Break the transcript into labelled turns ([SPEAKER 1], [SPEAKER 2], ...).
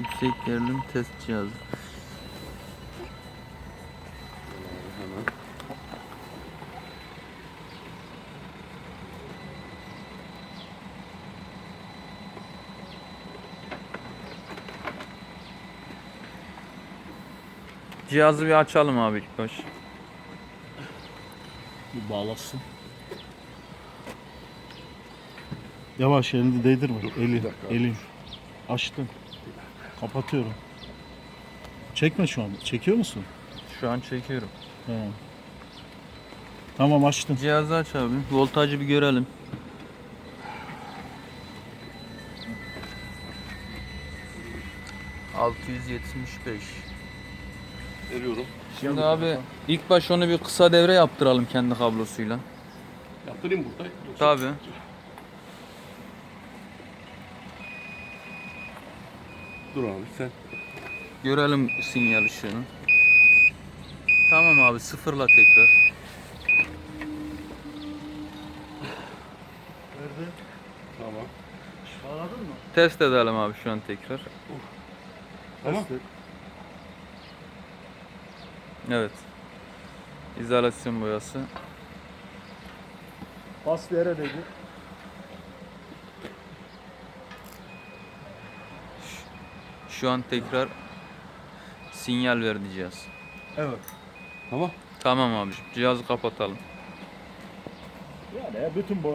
[SPEAKER 1] Yüksek gerilim test cihazı.
[SPEAKER 2] Hemen.
[SPEAKER 1] Cihazı bir açalım abi ilk baş.
[SPEAKER 3] Bir bağlasın. Yavaş elini değdirme. Eli,
[SPEAKER 2] dakika.
[SPEAKER 3] elin. Açtın. Kapatıyorum. Çekme şu an. Çekiyor musun?
[SPEAKER 1] Şu an çekiyorum.
[SPEAKER 3] He. Tamam açtın.
[SPEAKER 1] Cihazı aç abi. Voltajı bir görelim. ...675.
[SPEAKER 2] Veriyorum.
[SPEAKER 1] Şimdi abi ilk baş onu bir kısa devre yaptıralım kendi kablosuyla.
[SPEAKER 2] Yaptırayım burada. Yoksa- Dur abi sen.
[SPEAKER 1] Görelim sinyal ışığını. Tamam abi sıfırla tekrar.
[SPEAKER 3] Nerede?
[SPEAKER 2] Tamam.
[SPEAKER 3] Bağladın mı?
[SPEAKER 1] Test edelim abi şu an tekrar.
[SPEAKER 2] Tamam.
[SPEAKER 1] Evet. İzolasyon boyası.
[SPEAKER 3] Bas yere değdi.
[SPEAKER 1] Şu an tekrar sinyal verdi cihaz.
[SPEAKER 3] Evet.
[SPEAKER 2] Tamam.
[SPEAKER 1] Tamam abi cihazı kapatalım.
[SPEAKER 3] Yani bütün boy